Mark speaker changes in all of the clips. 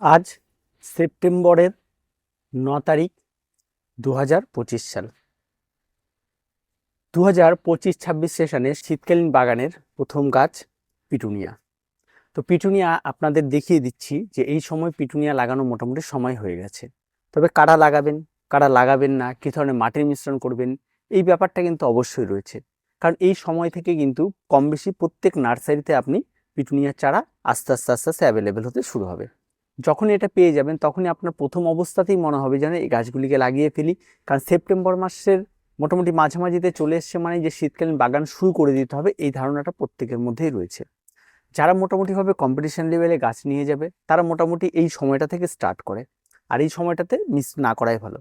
Speaker 1: আজ সেপ্টেম্বরের ন তারিখ দু হাজার পঁচিশ সাল। দু হাজার পঁচিশ ছাব্বিশ সেশনে শীতকালীন বাগানের প্রথম গাছ পিটুনিয়া। তো পিটুনিয়া আপনাদের দেখিয়ে দিচ্ছি যে এই সময় পিটুনিয়া লাগানো মোটামুটি সময় হয়ে গেছে। তবে কারা লাগাবেন কারা লাগাবেন না, কী ধরনের মাটির মিশ্রণ করবেন, এই ব্যাপারটা কিন্তু অবশ্যই রয়েছে। কারণ এই সময় থেকে কিন্তু কম বেশি প্রত্যেক নার্সারিতে আপনি পিটুনিয়ার চারা আস্তে আস্তে আস্তে আস্তে অ্যাভেলেবেল হতে শুরু হবে। যখনই এটা পেয়ে যাবেন, তখনই আপনার প্রথম অবস্থাতেই মনে হবে যেন এই গাছগুলিকে লাগিয়ে ফেলি। কারণ সেপ্টেম্বর মাসের মোটামুটি মাঝামাঝিতে চলে এসছে মানে যে শীতকালীন বাগান শুরু করে দিতে হবে, এই ধারণাটা প্রত্যেকের মধ্যেই রয়েছে। যারা মোটামুটিভাবে কম্পিটিশন লেভেলে গাছ নিয়ে যাবে, তারা মোটামুটি এই সময়টা থেকে স্টার্ট করে। আর এই সময়টাতে মিস না করাই ভালো।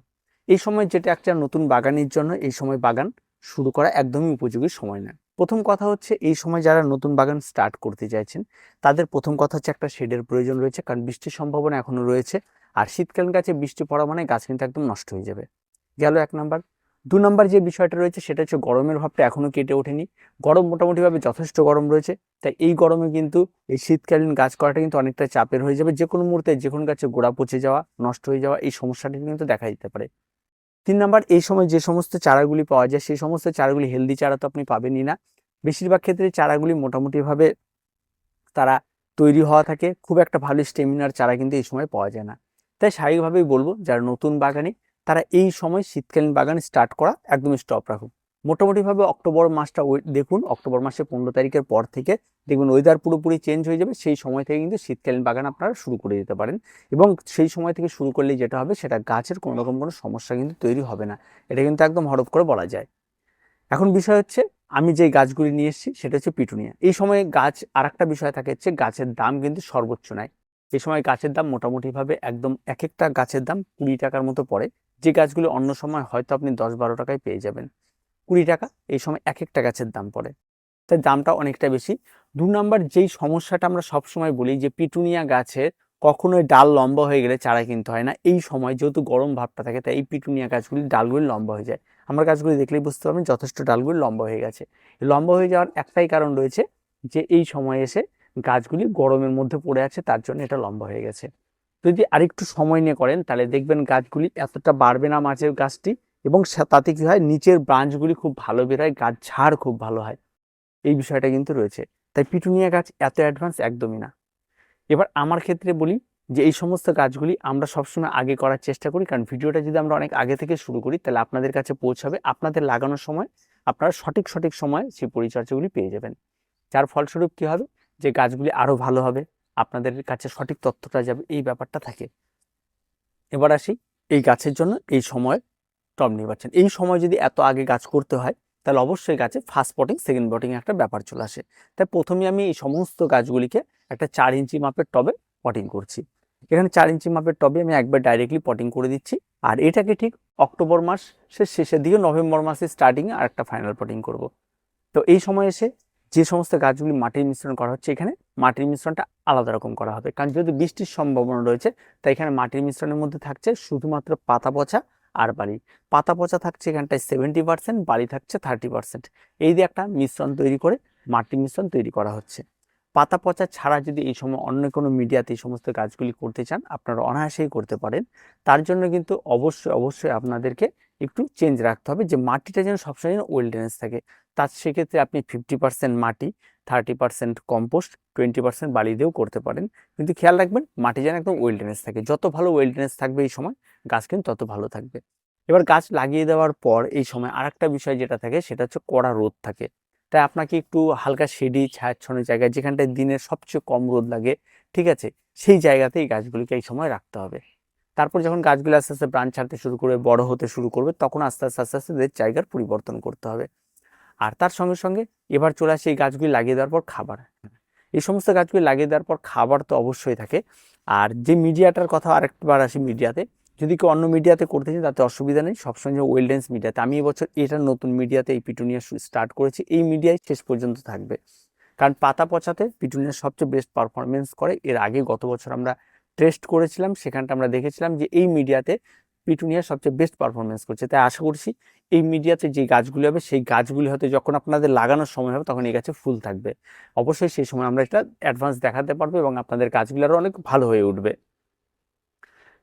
Speaker 1: এই সময় যেটা একটা নতুন বাগানের জন্য, এই সময় বাগান শুরু করা একদমই উপযোগী সময় না প্রথম কথা হচ্ছে, এই সময় যারা নতুন বাগান স্টার্ট করতে চাইছেন, তাদের প্রথম কথা হচ্ছে একটা শেডের প্রয়োজন রয়েছে, কারণ বৃষ্টির সম্ভাবনা এখনও রয়েছে। আর শীতকালীন গাছে বৃষ্টি পড়া মানে গাছ কিন্তু একদম নষ্ট হয়ে যাবে। গেল এক নাম্বার। দু নাম্বার যে বিষয়টা রয়েছে, সেটা হচ্ছে গরমের ভাবটা এখনও কেটে ওঠেনি। গরম মোটামুটিভাবে যথেষ্ট গরম রয়েছে, তাই এই গরমে কিন্তু এই শীতকালীন গাছ করাটা কিন্তু অনেকটা চাপের হয়ে যাবে। যে কোনো মুহূর্তে যে কোনো গাছে গোড়া পচে যাওয়া, নষ্ট হয়ে যাওয়া, এই সমস্যাটি কিন্তু দেখা দিতে পারে। তিন নাম্বার, এই সময় যে সমস্ত চারাগুলি পাওয়া যায়, সেই সমস্ত চারাগুলি হেলদি চারা তো আপনি পাবেনই না। বেশিরভাগ ক্ষেত্রে চারাগুলি মোটামুটিভাবে তারা তৈরি হওয়া থাকে। খুব একটা ভালো স্টেমিনার চারা কিন্তু এই সময় পাওয়া যায় না। তাই স্বাভাবিকভাবেই বলব, যারা নতুন বাগানে, তারা এই সময় শীতকালীন বাগান স্টার্ট করা একদমই স্টপ রাখুন মোটামুটিভাবে অক্টোবর মাসটা দেখুন, অক্টোবর মাসের পনেরো তারিখের পর থেকে দেখবেন ওয়েদার পুরোপুরি চেঞ্জ হয়ে যাবে, সেই সময় থেকে কিন্তু শীতকালীন বাগান আপনারা শুরু করে দিতে পারেন। এবং সেই সময় থেকে শুরু করলে যেটা হবে, সেটা গাছের কোনো রকম কোনো সমস্যা কিন্তু তৈরি হবে না। এটা কিন্তু একদম হরফ করে বলা যায়। এখন বিষয় হচ্ছে, আমি যে গাছগুলি নিয়ে এসেছি, সেটা হচ্ছে পিটুনিয়া। এই সময় গাছ আর একটা বিষয় থাকে হচ্ছে, গাছের দাম কিন্তু সর্বোচ্চ নয়। এই সময় গাছের দাম মোটামুটিভাবে একদম এক একটা গাছের দাম কুড়ি টাকার মতো পড়ে। যে গাছগুলো অন্য সময় হয়তো আপনি দশ বারো টাকায় পেয়ে যাবেন। কুড়ি টাকা, এই সময় এক একটা গাছের দাম পড়ে। তাই দামটা অনেকটা বেশি। দু নম্বর যেই সমস্যাটা আমরা সবসময় বলি যে, পিটুনিয়া গাছের কখনোই ডাল লম্বা হয়ে গেলে চারা কিনতে হয় না। এই সময় যেহেতু গরম ভাবটা থাকে, তাই এই পিটুনিয়া গাছগুলি ডালগুলি লম্বা হয়ে যায়। আমার গাছগুলি দেখলেই বুঝতে পারবেন যথেষ্ট ডালগুলি লম্বা হয়ে গেছে। লম্বা হয়ে যাওয়ার একটাই কারণ রয়েছে যে, এই সময় এসে গাছগুলি গরমের মধ্যে পড়ে আছে, তার জন্য এটা লম্বা হয়ে গেছে। যদি আরেকটু সময় নিয়ে করেন, তাহলে দেখবেন গাছগুলি এতটা বাড়বে না মাছের গাছটি। এবং তাতে কি হয়? নিচের ব্রাঞ্চগুলি খুব ভালো বেরোয় গাছ ঝাড় খুব ভালো হয়। এই বিষয়টা কিন্তু রয়েছে। তাই পিটুনিয়া গাছ এত অ্যাডভান্স একদমই না। এবার আমার ক্ষেত্রে বলি যে, এই সমস্ত গাছগুলি আমরা সবসময় আগে করার চেষ্টা করি। কারণ ভিডিওটা যদি আমরা অনেক আগে থেকে শুরু করি, তাহলে আপনাদের কাছে পৌঁছাবে। আপনাদের লাগানোর সময় আপনারা সঠিক সঠিক সময় সেই পরিচর্যাগুলি পেয়ে যাবেন। যার ফলস্বরূপ কী হবে? যে, গাছগুলি আরও ভালো হবে। আপনাদের কাছে সঠিক তথ্যটা যাবে, এই ব্যাপারটা থাকে। এবার আসি এই গাছের জন্য এই সময় টব নির্বাচন। এই সময় যদি এত আগে গাছ করতে হয়, তাহলে অবশ্যই গাছে ফার্স্ট পটিং সেকেন্ড পটিং একটা ব্যাপার চলে আসে। তাই প্রথমে আমি এই সমস্ত গাছগুলিকে একটা চার ইঞ্চি মাপের টবে পটিং করছি। এখানে চার ইঞ্চি মাপের টবে আমি একবার ডাইরেক্টলি পটিং করে দিচ্ছি। আর এটাকে ঠিক অক্টোবর মাসের শেষের দিকে নভেম্বর মাসের স্টার্টিংয়ে আর একটা ফাইনাল পটিং করব। তো এই সময় এসে যে সমস্ত গাছগুলি মাটির মিশ্রণ করা হচ্ছে, এখানে মাটির মিশ্রণটা আলাদা রকম করা হবে। কারণ যেহেতু বৃষ্টির সম্ভাবনা রয়েছে, তাই এখানে মাটির মিশ্রণের মধ্যে থাকছে শুধুমাত্র পাতা পচা আর বালি। পাতা পচা থাকছে এখানটায় সেভেন্টি পার্সেন্ট বালি থাকছে থার্টি পার্সেন্ট এই দিয়ে একটা মিশ্রণ তৈরি করে মাটির মিশ্রণ তৈরি করা হচ্ছে। পাতা পচা ছাড়া যদি এই সময় অন্য কোনো মিডিয়াতে এই সমস্ত গাছগুলি করতে চান, আপনারা অনায়াসেই করতে পারেন। তার জন্য কিন্তু অবশ্যই অবশ্যই আপনাদেরকে একটু চেঞ্জ রাখতে হবে যে মাটিটা যেন সবসময় যেন ওয়েলডেনেস থাকে। তার সেক্ষেত্রে আপনি ফিফটি পার্সেন্ট মাটি thirty percent compost twenty percent বালি দিয়েও করতে পারেন। কিন্তু খেয়াল রাখবেন, মাটি যেন একদম ওয়েলডেনেস থাকে। যত ভালো ওয়েলডেনেস থাকবে এই সময়, গাছ কিন্তু তত ভালো থাকবে। এবার গাছ লাগিয়ে দেওয়ার পর এই সময় আরেকটা বিষয় যেটা থাকে, সেটা হচ্ছে কড়া রোদ থাকে। তাই আপনাকে একটু হালকা শেডি ছায়াচ্ছন্ন জায়গায় যেখানটায় দিনের সবচেয়ে কম রোদ লাগে, ঠিক আছে, সেই জায়গাতে এই গাছগুলিকে এই সময় রাখতে হবে। তারপর যখন গাছগুলো আস্তে আস্তে প্রাণ ছাড়তে শুরু করবে, বড় হতে শুরু করবে, তখন আস্তে আস্তে আস্তে আস্তে জায়গার পরিবর্তন করতে হবে। আর তার সঙ্গে সঙ্গে এবার চলে আসে এই গাছগুলি লাগিয়ে দেওয়ার পর খাবার। এই সমস্ত গাছগুলি লাগিয়ে দেওয়ার পর খাবার তো অবশ্যই থাকে। আর যে মিডিয়াটার কথা আরেকবার আসি মিডিয়াতে, যদি কেউ অন্য মিডিয়াতে করতে চান তাতে অসুবিধা নেই, সবসময় ওয়েলডেন্স মিডিয়াতে। আমি এবছর এটা নতুন মিডিয়াতে এই পিটুনিয়া স্টার্ট করেছি, এই মিডিয়ায় শেষ পর্যন্ত থাকবে। কারণ পাতা পচাতে পিটুনিয়া সবচেয়ে বেস্ট পারফরমেন্স করে। এর আগে গত বছর আমরা টেস্ট করেছিলাম, সেখানটা আমরা দেখেছিলাম যে এই মিডিয়াতে পিটুনিয়া সবচেয়ে বেস্ট পারফরমেন্স করছে। তাই আশা করছি এই মিডিয়াতে যে গাছগুলি হবে, সেই গাছগুলি হয়তো যখন আপনাদের লাগানোর সময় হবে, তখন এই গাছে ফুল থাকবে। অবশ্যই সেই সময় আমরা এটা অ্যাডভান্স দেখাতে পারব এবং আপনাদের গাছগুলো আরও অনেক ভালো হয়ে উঠবে।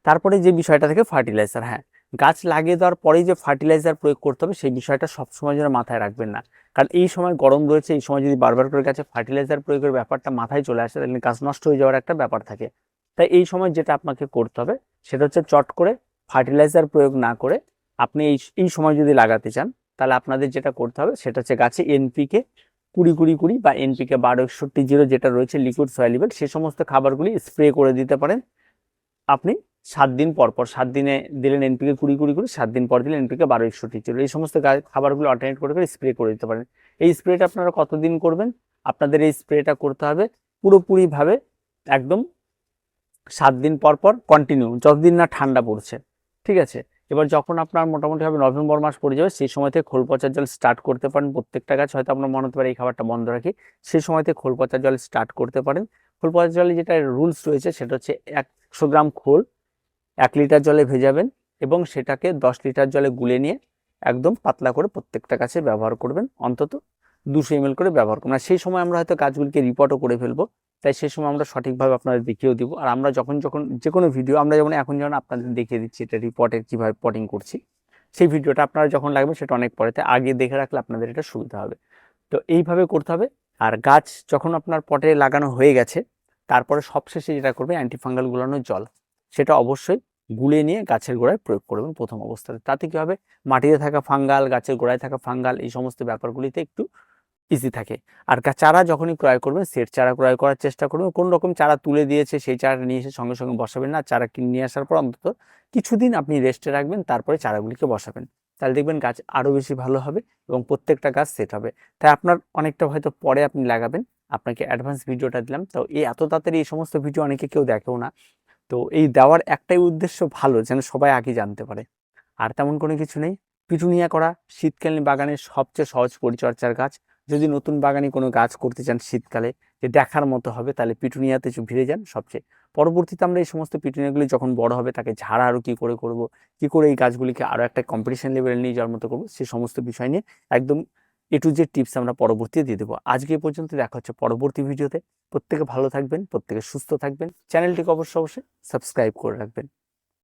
Speaker 1: তারপরে যে বিষয়টা থেকে ফার্টিলাইজার হ্যাঁ। গাছ লাগিয়ে দেওয়ার পরেই যে ফার্টিলাইজার প্রয়োগ করতে হবে, সেই বিষয়টা সবসময় যেন মাথায় রাখবেন না। কারণ এই সময় গরম রয়েছে, এই সময় যদি বারবার করে গাছে ফার্টিলাইজার প্রয়োগের ব্যাপারটা মাথায় চলে আসে, তাহলে গাছ নষ্ট হয়ে যাওয়ার একটা ব্যাপার থাকে। তাই এই সময় যেটা আপনাকে করতে হবে, সেটা হচ্ছে চট করে ফার্টিলাইজার প্রয়োগ না করে আপনি এই এই সময় যদি লাগাতে চান, তাহলে আপনাদের যেটা করতে হবে সেটা হচ্ছে গাছে এনপিকে কুড়ি কুড়ি কুড়ি বা এনপিকে বারো একষট্টি জিরো যেটা রয়েছে লিকুইড সয়ালিবেল সে সমস্ত খাবারগুলি স্প্রে করে দিতে পারেন। আপনি সাত দিন পর পর, সাত দিনে দিলেন এনপিকে কুড়ি কুড়ি কুড়ি, সাত দিন পর দিলেন এনপিকে বারো একষট্টি জিরো। এই সমস্ত খাবারগুলো অল্টারনেট করে করে স্প্রে করে দিতে পারেন। এই স্প্রেটা আপনারা কতদিন করবেন? আপনাদের এই স্প্রেটা করতে হবে পুরোপুরিভাবে একদম সাত দিন পর পর কন্টিনিউ যতদিন না ঠান্ডা পড়ছে, ঠিক আছে? এবার যখন আপনার মোটামুটি হবে নভেম্বর মাস পড়ে যাবে, সেই সময় থেকে খোল পচার জল স্টার্ট করতে পারেন। প্রত্যেকটা গাছ হয়তো আপনার মনে হতে পারে এই খাবারটা বন্ধ রাখি। সেই সময় থেকে খোল পচার জল স্টার্ট করতে পারেন। খোল পচার জলে যেটা রুলস রয়েছে সেটা হচ্ছে একশো গ্রাম খোল এক লিটার জলে ভেজাবেন এবং সেটাকে দশ লিটার জলে গুলে নিয়ে একদম পাতলা করে প্রত্যেকটা গাছে ব্যবহার করবেন। অন্তত দুশো এমএল করে ব্যবহার করবেন। আর সেই সময় আমরা হয়তো গাছগুলিকে রিপোর্টও করে ফেলব। তাই সেই সময় আমরা সঠিকভাবে আপনাদের দেখিয়েও দিব। আর আমরা যখন যখন যে কোনো ভিডিও আমরা যেমন এখন যেমন আপনাদের দেখিয়ে দিচ্ছি এটা রিপোর্টের কীভাবে পটিং করছি, সেই ভিডিওটা আপনারা যখন লাগবে সেটা অনেক পরেতে আগে দেখে রাখলে আপনাদের এটা সুবিধা হবে। তো এইভাবে করতে হবে। আর গাছ যখন আপনার পটে লাগানো হয়ে গেছে, তারপরে সবশেষে যেটা করবে অ্যান্টিফাঙ্গাল গুলানোর জল, সেটা অবশ্যই গুলে নিয়ে গাছের গোড়ায় প্রয়োগ করবেন প্রথম অবস্থাতে। তাতে কী হবে? মাটিতে থাকা ফাঙ্গাল গাছের গোড়ায় থাকা ফাঙ্গাল এই সমস্ত ব্যাপারগুলিতে একটু ইজি থাকে। আর চারা যখনই ক্রয় করবেন, সেট চারা ক্রয় করার চেষ্টা করবেন। কোন রকম চারা তুলে দিয়েছে, সেই চারাটা নিয়ে এসে সঙ্গে সঙ্গে বসাবেন না। চারা কিনে নিয়ে আসার পর অন্তত কিছুদিন আপনি রেস্টে রাখবেন, তারপরে চারাগুলিকে বসাবেন। তাহলে দেখবেন গাছ আরও বেশি ভালো হবে এবং প্রত্যেকটা গাছ সেট হবে। তাই আপনার অনেকটা হয়তো পরে আপনি লাগাবেন। আপনাকে অ্যাডভান্স ভিডিওটা দিলাম। তো এই এত তাড়াতাড়ি এই সমস্ত ভিডিও অনেকে কেউ দেখেও না। তো এই দেওয়ার একটাই উদ্দেশ্য ভালো, যেন সবাই আগে জানতে পারে। আর তেমন কোনো কিছু নেই। পিটুনিয়া করা শীতকালীন বাগানের সবচেয়ে সহজ পরিচর্যার গাছ। যদি নতুন বাগানে কোনো গাছ করতে চান শীতকালে, যে দেখার মতো হবে, তাহলে পিটুনিয়াতে ভিড়ে যান সবচেয়ে। পরবর্তীতে আমরা এই সমস্ত পিটুনিয়াগুলি যখন বড় হবে, তাকে ঝাড়া আরও কী করে করব, কী করে এই গাছগুলিকে আরও একটা কম্পিটিশন লেভেলে নিয়ে যাওয়ার মতো করব, সে সমস্ত বিষয় নিয়ে একদম এ টু জেড টিপস আমরা পরবর্তীতে দিয়ে দেবো। আজকে পর্যন্ত দেখা হচ্ছে পরবর্তী ভিডিওতে। প্রত্যেকে ভালো থাকবেন, প্রত্যেকে সুস্থ থাকবেন। চ্যানেলটিকে অবশ্যই অবশ্যই সাবস্ক্রাইব করে রাখবেন।